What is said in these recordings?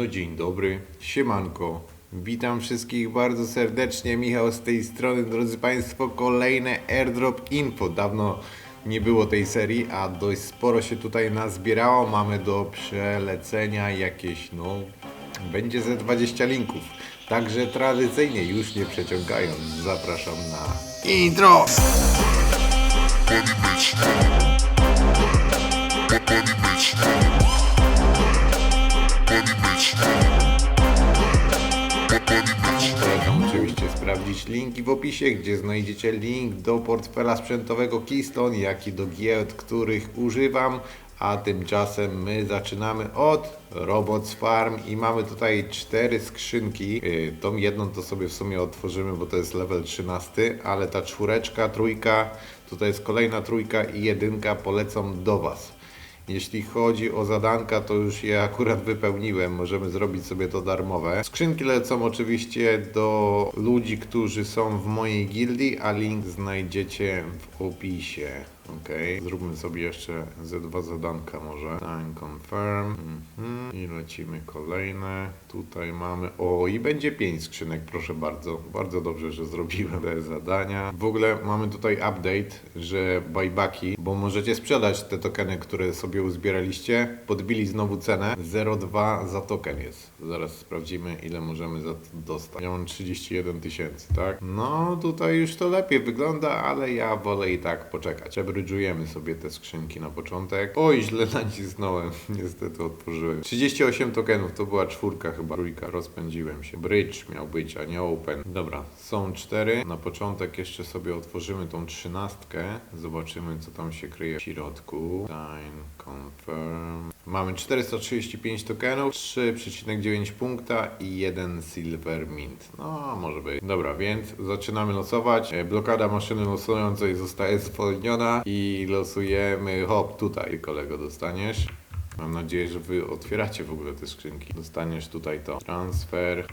No dzień dobry, siemanko. Witam wszystkich bardzo serdecznie. Michał z tej strony, drodzy Państwo, kolejne airdrop info. Dawno nie było tej serii, a dość sporo się tutaj nazbierało. Mamy do przelecenia jakieś, no, będzie ze 20 linków. Także tradycyjnie, już nie przeciągając, zapraszam na intro! Polecam oczywiście sprawdzić linki w opisie, gdzie znajdziecie link do portfela sprzętowego Keystone, jak i do giełd, których używam. A tymczasem my zaczynamy od Robots Farm i mamy tutaj cztery skrzynki. Yy, Tą jedną to sobie w sumie otworzymy, bo to jest level 13, ale ta czwóreczka, trójka, tutaj jest kolejna trójka i jedynka polecą do Was. Jeśli chodzi o zadanka, to już je akurat wypełniłem. Możemy zrobić sobie to darmowe. Skrzynki lecą oczywiście do ludzi, którzy są w mojej gildii, a link znajdziecie w opisie. Ok, zróbmy sobie jeszcze ze dwa zadanka może. Time confirm. Mhm. I lecimy kolejne. Tutaj mamy. O, i będzie pięć skrzynek, proszę bardzo. Bardzo dobrze, że zrobiłem te zadania. W ogóle mamy tutaj update, że buybacki, bo możecie sprzedać te tokeny, które sobie uzbieraliście. Podbili znowu cenę. 0,2 za token jest. Zaraz sprawdzimy, ile możemy za to dostać. Ja mam 31 tysięcy, tak? No, tutaj już to lepiej wygląda, ale ja wolę i tak poczekać. Przebridżujemy sobie te skrzynki na początek. Oj, źle nacisnąłem. Niestety otworzyłem. 38 tokenów, to była czwórka chyba. Trójka, rozpędziłem się. Bridge miał być, a nie open. Dobra, są cztery. Na początek jeszcze sobie otworzymy tą trzynastkę. Zobaczymy, co tam się kryje w środku. Time confirm. Mamy 435 tokenów, 3,9 punkta i 1 silver mint. No, może być. Dobra, więc zaczynamy losować. E, Blokada maszyny losującej zostaje zwolniona i losujemy. Hop, tutaj kolego dostaniesz. Mam nadzieję, że wy otwieracie w ogóle te skrzynki. Dostaniesz tutaj to. Transfer.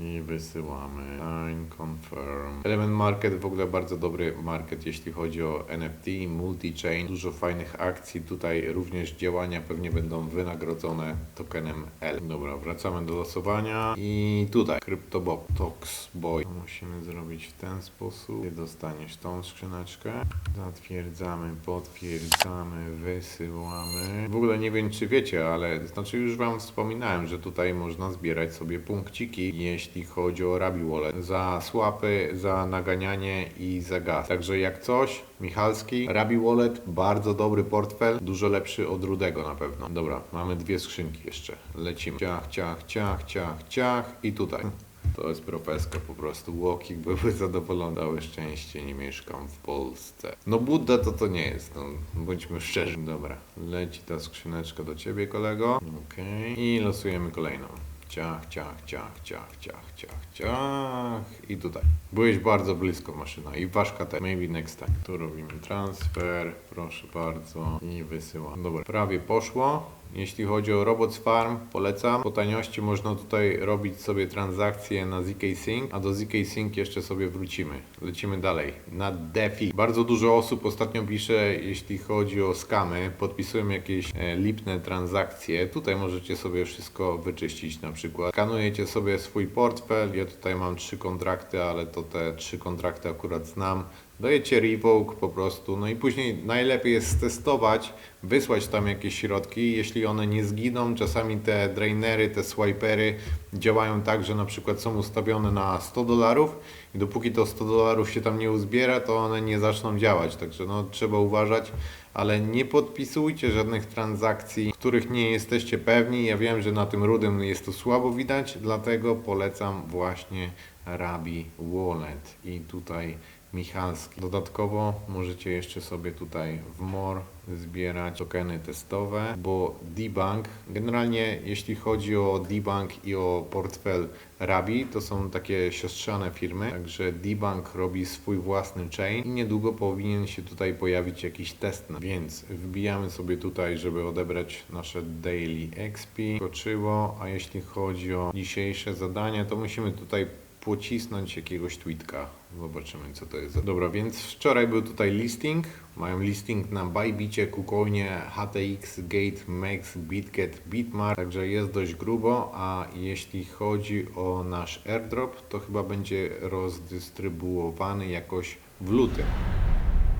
I wysyłamy. Sign, confirm. Element Market w ogóle bardzo dobry market, jeśli chodzi o NFT, multi-chain. Dużo fajnych akcji. Tutaj również działania pewnie będą wynagrodzone tokenem L. Dobra, wracamy do losowania. I tutaj CryptoBox Tox Boy. To musimy zrobić w ten sposób. Ty dostaniesz tą skrzyneczkę. Zatwierdzamy, potwierdzamy, wysyłamy. W ogóle nie wiem, czy wiecie, ale znaczy już Wam wspominałem, że tutaj można zbierać sobie punkciki, jeśli chodzi o Rabi Wallet. Za słapy, za naganianie i za gaz. Także jak coś, Michalski, Rabi Wallet, bardzo dobry portfel, dużo lepszy od Rudego na pewno. Dobra, mamy dwie skrzynki jeszcze. Lecimy. Ciach, ciach, ciach, ciach, ciach i tutaj. To jest profeska po prostu. Łokik były zadowolone. Całe szczęście nie mieszkam w Polsce. No Budda to to nie jest, no bądźmy szczerzy. Dobra, leci ta skrzyneczka do ciebie kolego. Okej. I losujemy kolejną. Ciach, ciach, ciach, ciach, ciach, ciach, ciach. I tutaj. Byłeś bardzo blisko maszyna. I ważka też. Maybe next time. Tu robimy transfer. Proszę bardzo. I wysyłam. Dobra, prawie poszło. Jeśli chodzi o Robots Farm, polecam. Po taniości można tutaj robić sobie transakcje na ZK Sync, a do ZK Sync jeszcze sobie wrócimy. Lecimy dalej. Na DeFi. Bardzo dużo osób ostatnio pisze, jeśli chodzi o skamy, podpisują jakieś e, lipne transakcje. Tutaj możecie sobie wszystko wyczyścić na przykład. Skanujecie sobie swój portfel. Ja tutaj mam trzy kontrakty, ale to te trzy kontrakty akurat znam. Dajecie revoke po prostu, no i później najlepiej jest testować, wysłać tam jakieś środki, jeśli one nie zginą, czasami te drainery, te swipery działają tak, że na przykład są ustawione na 100 dolarów i dopóki to 100 dolarów się tam nie uzbiera, to one nie zaczną działać, także no trzeba uważać, ale nie podpisujcie żadnych transakcji, których nie jesteście pewni, ja wiem, że na tym rudym jest to słabo widać, dlatego polecam właśnie Rabi Wallet. I tutaj Michalski. Dodatkowo możecie jeszcze sobie tutaj w MOR zbierać tokeny testowe, bo D-Bank, generalnie jeśli chodzi o D-Bank i o portfel Rabi, to są takie siostrzane firmy, także D-Bank robi swój własny chain i niedługo powinien się tutaj pojawić jakiś test, więc wbijamy sobie tutaj, żeby odebrać nasze Daily XP, skoczyło, a jeśli chodzi o dzisiejsze zadanie, to musimy tutaj pocisnąć jakiegoś tweetka. Zobaczymy co to jest. Dobra, więc wczoraj był tutaj listing. Mają listing na Bybicie, KuCoinie, HTX, Gate, Max, BitGet, Bitmart. Także jest dość grubo, a jeśli chodzi o nasz airdrop, to chyba będzie rozdystrybuowany jakoś w lutym.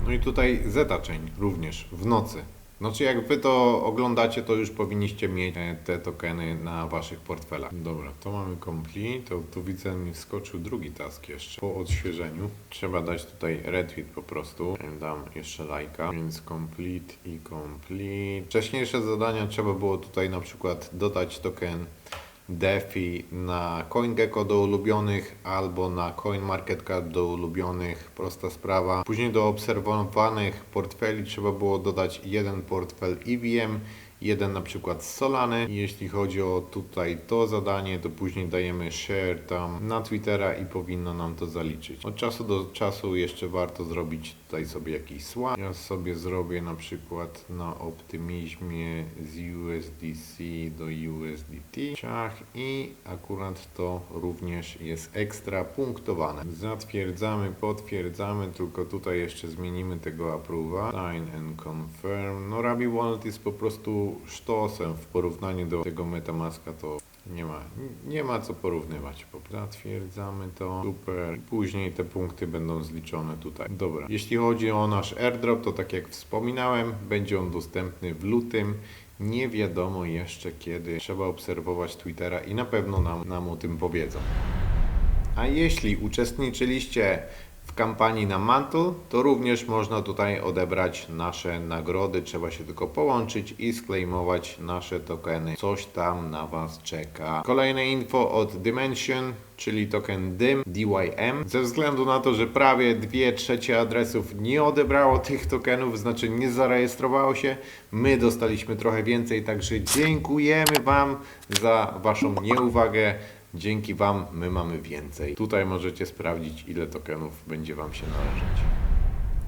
No i tutaj Zeta Chain również w nocy. Znaczy jak wy to oglądacie, to już powinniście mieć te tokeny na waszych portfelach. Dobra, to mamy complete. To tu widzę mi wskoczył drugi task jeszcze. Po odświeżeniu trzeba dać tutaj retweet po prostu. Dam jeszcze lajka, więc complete i complete. Wcześniejsze zadania trzeba było tutaj na przykład dodać token DeFi na CoinGecko do ulubionych albo na CoinMarketCap do ulubionych, prosta sprawa. Później do obserwowanych portfeli trzeba było dodać jeden portfel EVM, jeden na przykład z Solany. Jeśli chodzi o tutaj to zadanie, to później dajemy share tam na Twittera i powinno nam to zaliczyć. Od czasu do czasu jeszcze warto zrobić tutaj sobie jakiś swap. Ja sobie zrobię na przykład na optymizmie z USDC do USDT. Ciach i akurat to również jest ekstra punktowane. Zatwierdzamy, potwierdzamy, tylko tutaj jeszcze zmienimy tego approve'a. Sign and confirm. No Rabi Wallet jest po prostu sztosem w porównaniu do tego Metamaska to nie ma, nie ma co porównywać. Po prostu Zatwierdzamy to. Super. Później te punkty będą zliczone tutaj. Dobra. Jeśli chodzi o nasz airdrop, to tak jak wspominałem, będzie on dostępny w lutym. Nie wiadomo jeszcze kiedy. Trzeba obserwować Twittera i na pewno nam, nam o tym powiedzą. A jeśli uczestniczyliście w kampanii na Mantle, to również można tutaj odebrać nasze nagrody. Trzeba się tylko połączyć i sklejmować nasze tokeny. Coś tam na Was czeka. Kolejne info od Dimension, czyli token DYM, DYM. Ze względu na to, że prawie 2 trzecie adresów nie odebrało tych tokenów, znaczy nie zarejestrowało się, my dostaliśmy trochę więcej, także dziękujemy Wam za Waszą nieuwagę. Dzięki Wam my mamy więcej. Tutaj możecie sprawdzić, ile tokenów będzie Wam się należeć.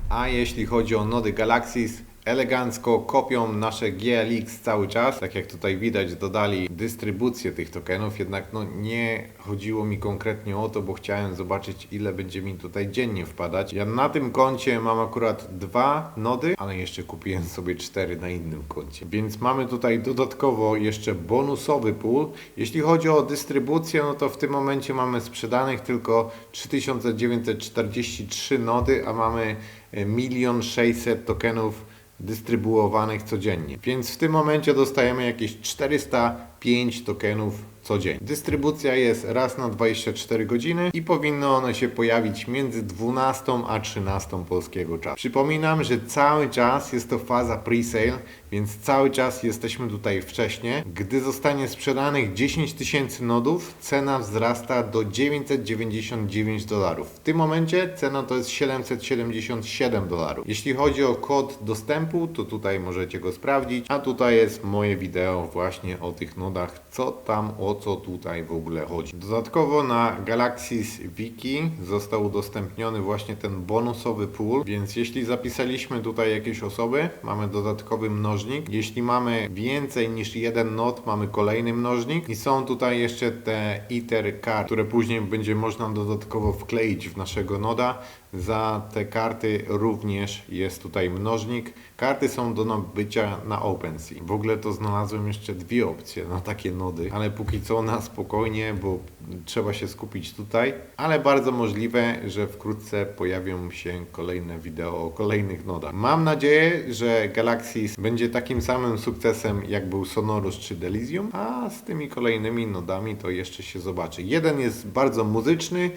A jeśli chodzi o nody Galaxis, elegancko kopią nasze GLX cały czas. Tak jak tutaj widać, dodali dystrybucję tych tokenów, jednak no nie chodziło mi konkretnie o to, bo chciałem zobaczyć, ile będzie mi tutaj dziennie wpadać. Ja na tym koncie mam akurat dwa nody, ale jeszcze kupiłem sobie cztery na innym koncie. Więc mamy tutaj dodatkowo jeszcze bonusowy pool. Jeśli chodzi o dystrybucję, no to w tym momencie mamy sprzedanych tylko 3943 nody, a mamy 1 600 tokenów dystrybuowanych codziennie. Więc w tym momencie dostajemy jakieś 405 tokenów codziennie. Dystrybucja jest raz na 24 godziny i powinno one się pojawić między 12 a 13 polskiego czasu. Przypominam, że cały czas jest to faza pre-sale, więc cały czas jesteśmy tutaj wcześnie. Gdy zostanie sprzedanych 10 tysięcy nodów, cena wzrasta do 999 dolarów. W tym momencie cena to jest 777 dolarów. Jeśli chodzi o kod dostępu, to tutaj możecie go sprawdzić, a tutaj jest moje wideo właśnie o tych nodach, co tam, o co tutaj w ogóle chodzi. Dodatkowo na Galaxis Wiki został udostępniony właśnie ten bonusowy pool, więc jeśli zapisaliśmy tutaj jakieś osoby, mamy dodatkowy mnożnik. Jeśli mamy więcej niż jeden nod, mamy kolejny mnożnik i są tutaj jeszcze te ITER card, które później będzie można dodatkowo wkleić w naszego noda. Za te karty również jest tutaj mnożnik. Karty są do nabycia na OpenSea. W ogóle to znalazłem jeszcze dwie opcje na takie nody, ale póki co na spokojnie, bo trzeba się skupić tutaj. Ale bardzo możliwe, że wkrótce pojawią się kolejne wideo o kolejnych nodach. Mam nadzieję, że Galaxis będzie takim samym sukcesem jak był Sonorus czy Delysium, a z tymi kolejnymi nodami to jeszcze się zobaczy. Jeden jest bardzo muzyczny,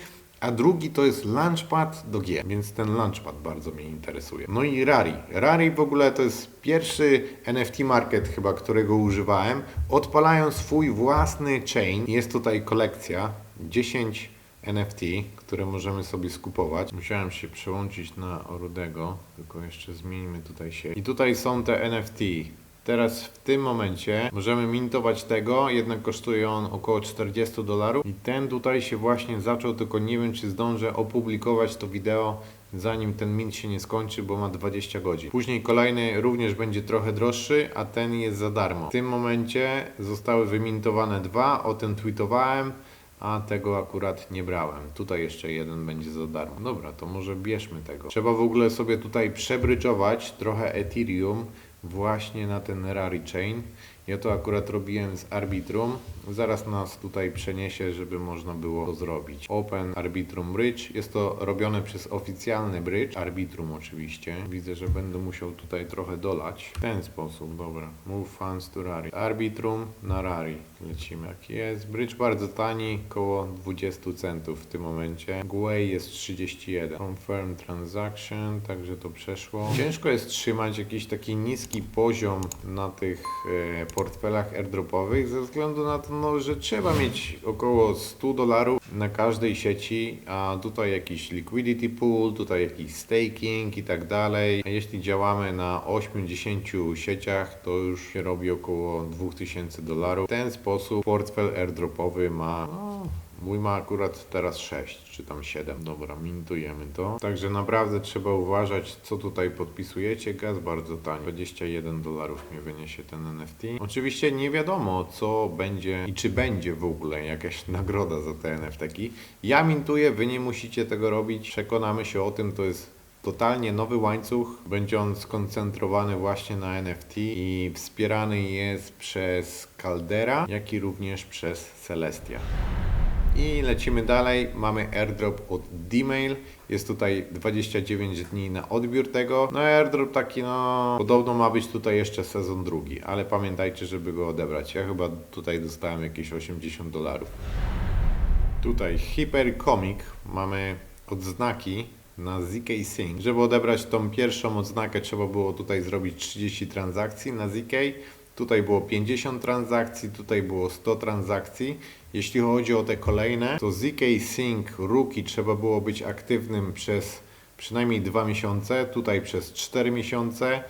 a drugi to jest Launchpad do gier, więc ten Launchpad bardzo mnie interesuje. No i Rari. Rari w ogóle to jest pierwszy NFT market chyba, którego używałem. Odpalają swój własny chain. Jest tutaj kolekcja 10 NFT, które możemy sobie skupować. Musiałem się przełączyć na Rudego, tylko jeszcze zmieńmy tutaj się. I tutaj są te NFT. Teraz w tym momencie możemy mintować tego, jednak kosztuje on około 40 dolarów i ten tutaj się właśnie zaczął, tylko nie wiem czy zdążę opublikować to wideo zanim ten mint się nie skończy, bo ma 20 godzin. Później kolejny również będzie trochę droższy, a ten jest za darmo. W tym momencie zostały wymintowane dwa, o tym tweetowałem. a tego akurat nie brałem. Tutaj jeszcze jeden będzie za darmo. Dobra, to może bierzmy tego. Trzeba w ogóle sobie tutaj przebryczować trochę Ethereum właśnie na ten Rary Chain. Ja to akurat robiłem z Arbitrum. Zaraz nas tutaj przeniesie, żeby można było to zrobić. Open Arbitrum Bridge. Jest to robione przez oficjalny bridge. Arbitrum oczywiście. Widzę, że będę musiał tutaj trochę dolać. W ten sposób, dobra. Move funds to Rary. Arbitrum na Rary. Lecimy jak jest. Bridge bardzo tani, około 20 centów w tym momencie. Gwei jest 31. Confirm transaction, także to przeszło. Ciężko jest trzymać jakiś taki niski poziom na tych e, portfelach airdropowych ze względu na to, no, że trzeba mieć około 100 dolarów na każdej sieci, a tutaj jakiś liquidity pool, tutaj jakiś staking i tak dalej. A jeśli działamy na 8-10 sieciach, to już się robi około 2000 dolarów. W ten sposób portfel airdropowy ma no, Mój ma akurat teraz 6, czy tam 7. Dobra, mintujemy to. Także naprawdę trzeba uważać, co tutaj podpisujecie. Gaz bardzo tani. 21 dolarów mi wyniesie ten NFT. Oczywiście nie wiadomo, co będzie i czy będzie w ogóle jakaś nagroda za te NFT-ki. Ja mintuję, wy nie musicie tego robić. Przekonamy się o tym, to jest totalnie nowy łańcuch, będzie on skoncentrowany właśnie na NFT i wspierany jest przez Caldera, jak i również przez Celestia. I lecimy dalej. Mamy airdrop od Dmail. Jest tutaj 29 dni na odbiór tego. No airdrop taki no podobno ma być tutaj jeszcze sezon drugi, ale pamiętajcie, żeby go odebrać. Ja chyba tutaj dostałem jakieś 80 dolarów. Tutaj Hypercomic mamy odznaki na ZK Sync. Żeby odebrać tą pierwszą odznakę trzeba było tutaj zrobić 30 transakcji na ZK. Tutaj było 50 transakcji, tutaj było 100 transakcji. Jeśli chodzi o te kolejne, to ZK Sync Rookie trzeba było być aktywnym przez przynajmniej 2 miesiące, tutaj przez 4 miesiące.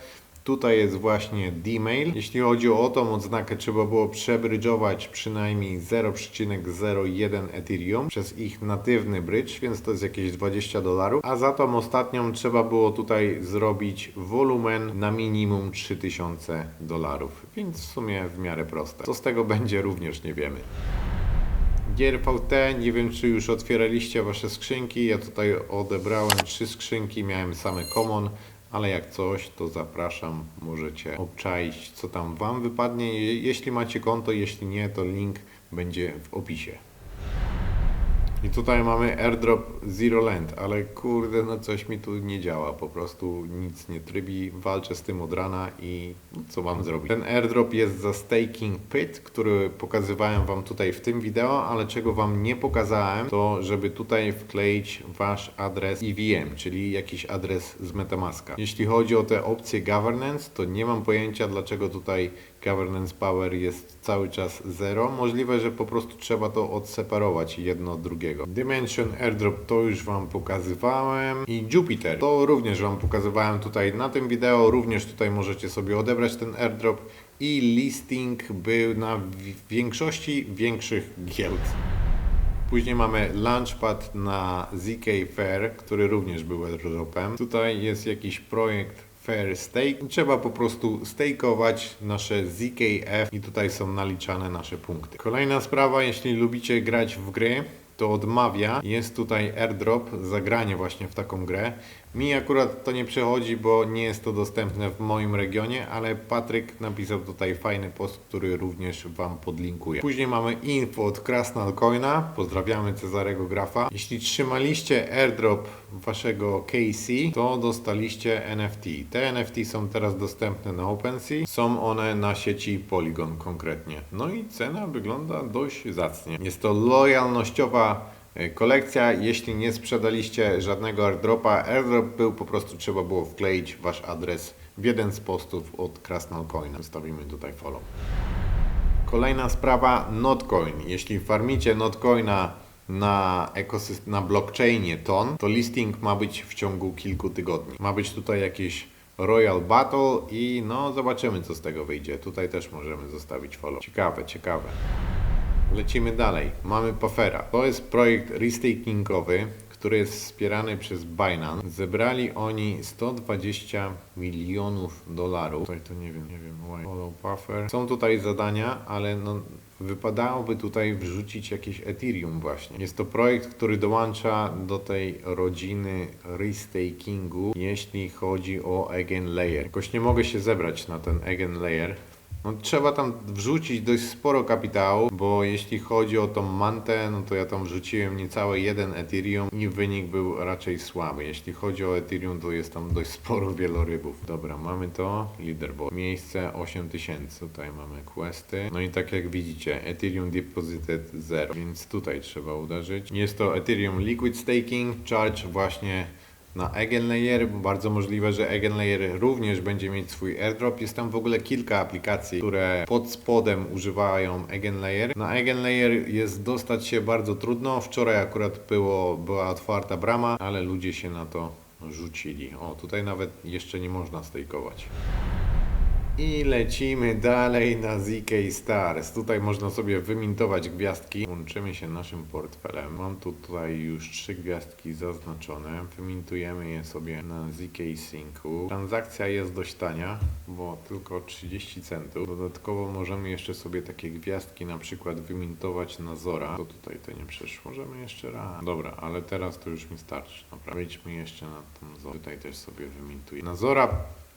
Tutaj jest właśnie D-mail. Jeśli chodzi o tą odznakę, trzeba było przebrydżować przynajmniej 0,01 Ethereum przez ich natywny bridge, więc to jest jakieś 20 dolarów. A za tą ostatnią trzeba było tutaj zrobić wolumen na minimum 3000 dolarów, więc w sumie w miarę proste. Co z tego będzie również nie wiemy. GRVT, nie wiem czy już otwieraliście Wasze skrzynki, ja tutaj odebrałem trzy skrzynki, miałem same common, ale jak coś, to zapraszam, możecie obczaić, co tam Wam wypadnie, Je- jeśli macie konto, jeśli nie, to link będzie w opisie. I tutaj mamy airdrop Zero Land, ale kurde, no coś mi tu nie działa, po prostu nic nie trybi, walczę z tym od rana i no, co mam zrobić? Ten airdrop jest za staking pit, który pokazywałem Wam tutaj w tym wideo, ale czego Wam nie pokazałem, to żeby tutaj wkleić Wasz adres EVM, czyli jakiś adres z Metamaska. Jeśli chodzi o te opcje governance, to nie mam pojęcia dlaczego tutaj governance power jest cały czas 0. Możliwe, że po prostu trzeba to odseparować jedno od drugiego. Dimension Airdrop to już Wam pokazywałem i Jupiter to również Wam pokazywałem tutaj na tym wideo. Również tutaj możecie sobie odebrać ten airdrop i listing był na większości większych giełd. Później mamy Launchpad na ZK Fair, który również był airdropem. Tutaj jest jakiś projekt Fair Stake. Trzeba po prostu stakeować nasze ZKF i tutaj są naliczane nasze punkty. Kolejna sprawa, jeśli lubicie grać w gry, to odmawia. Jest tutaj airdrop, zagranie właśnie w taką grę. Mi akurat to nie przechodzi, bo nie jest to dostępne w moim regionie, ale Patryk napisał tutaj fajny post, który również Wam podlinkuję. Później mamy info od Krasnal Coina. Pozdrawiamy Cezarego Grafa. Jeśli trzymaliście airdrop Waszego KC, to dostaliście NFT. Te NFT są teraz dostępne na OpenSea. Są one na sieci Polygon konkretnie. No i cena wygląda dość zacnie. Jest to lojalnościowa kolekcja. Jeśli nie sprzedaliście żadnego airdropa, airdrop był po prostu trzeba było wkleić Wasz adres w jeden z postów od Krasnal. Zostawimy tutaj follow. Kolejna sprawa, Notcoin. Jeśli farmicie Notcoina na, na blockchainie TON, to listing ma być w ciągu kilku tygodni. Ma być tutaj jakieś Royal Battle i no zobaczymy co z tego wyjdzie. Tutaj też możemy zostawić follow. Ciekawe, ciekawe. Lecimy dalej. Mamy Pafera. To jest projekt restakingowy, który jest wspierany przez Binance. Zebrali oni 120 milionów dolarów. Tutaj to nie wiem, nie wiem. why. Follow Puffer. Są tutaj zadania, ale no wypadałoby tutaj wrzucić jakieś Ethereum właśnie. Jest to projekt, który dołącza do tej rodziny restakingu, jeśli chodzi o Eigen Layer. Jakoś nie mogę się zebrać na ten Eigen Layer. No, trzeba tam wrzucić dość sporo kapitału, bo jeśli chodzi o tą mantę, no to ja tam wrzuciłem niecałe jeden Ethereum i wynik był raczej słaby. Jeśli chodzi o Ethereum, to jest tam dość sporo wielorybów. Dobra, mamy to, leaderboard. Miejsce 8000, tutaj mamy questy. No i tak jak widzicie, Ethereum deposited 0, więc tutaj trzeba uderzyć. Jest to Ethereum liquid staking, charge właśnie na Eigenlayer. Bardzo możliwe, że Eigenlayer również będzie mieć swój airdrop. Jest tam w ogóle kilka aplikacji, które pod spodem używają Eigenlayer. Na Eigenlayer jest dostać się bardzo trudno. Wczoraj akurat było, była otwarta brama, ale ludzie się na to rzucili. O, tutaj nawet jeszcze nie można stejkować. I lecimy dalej na ZK Stars. Tutaj można sobie wymintować gwiazdki. Łączymy się naszym portfelem. Mam tu tutaj już trzy gwiazdki zaznaczone. Wymintujemy je sobie na ZK Syncu. Transakcja jest dość tania, bo tylko 30 centów. Dodatkowo możemy jeszcze sobie takie gwiazdki na przykład wymintować na Zora. To tutaj to nie przeszło. Możemy jeszcze raz. Dobra, ale teraz to już mi starczy. Dobra, wejdźmy jeszcze na tą Zorę. Tutaj też sobie wymintuję. Na Zora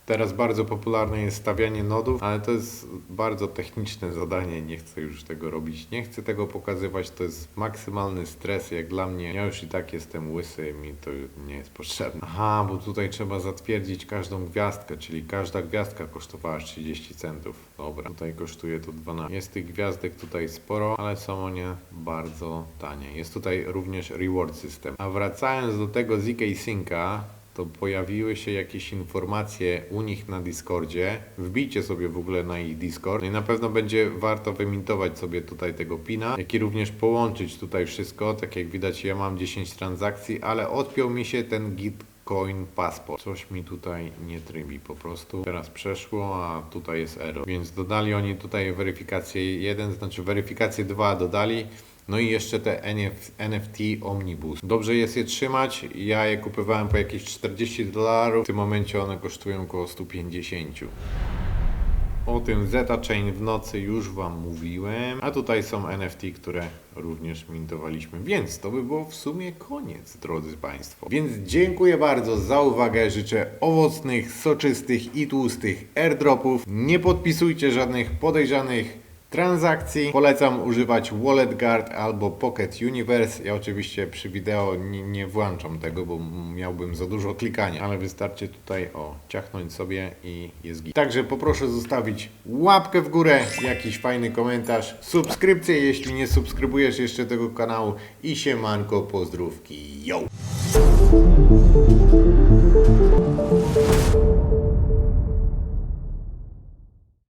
Teraz bardzo popularne jest stawianie nodów, ale to jest bardzo techniczne zadanie. Nie chcę już tego robić. Nie chcę tego pokazywać. To jest maksymalny stres, jak dla mnie. Ja już i tak jestem łysy, mi to nie jest potrzebne. Aha, bo tutaj trzeba zatwierdzić każdą gwiazdkę, czyli każda gwiazdka kosztowała 30 centów. Dobra, tutaj kosztuje to 12. Jest tych gwiazdek tutaj sporo, ale są one bardzo tanie. Jest tutaj również reward system. A wracając do tego ZK Synca, to pojawiły się jakieś informacje u nich na Discordzie. Wbijcie sobie w ogóle na ich Discord. No i na pewno będzie warto wymintować sobie tutaj tego pina, jak i również połączyć tutaj wszystko. Tak jak widać, ja mam 10 transakcji, ale odpiął mi się ten Gitcoin Passport. Coś mi tutaj nie trybi po prostu. Teraz przeszło, a tutaj jest error. Więc dodali oni tutaj weryfikację 1, znaczy weryfikację 2 dodali. No i jeszcze te NF, NFT Omnibus. Dobrze jest je trzymać. Ja je kupowałem po jakieś 40 dolarów. W tym momencie one kosztują około 150. O tym Zeta Chain w nocy już Wam mówiłem, a tutaj są NFT, które również mintowaliśmy, więc to by było w sumie koniec, drodzy Państwo. Więc dziękuję bardzo za uwagę, życzę owocnych, soczystych i tłustych airdropów. Nie podpisujcie żadnych podejrzanych transakcji. Polecam używać Wallet Guard albo Pocket Universe. Ja oczywiście przy wideo nie, nie włączam tego, bo miałbym za dużo klikania, ale wystarczy tutaj o ciachnąć sobie i jest git. Także poproszę zostawić łapkę w górę, jakiś fajny komentarz, subskrypcję, jeśli nie subskrybujesz jeszcze tego kanału i siemanko, pozdrówki, yo!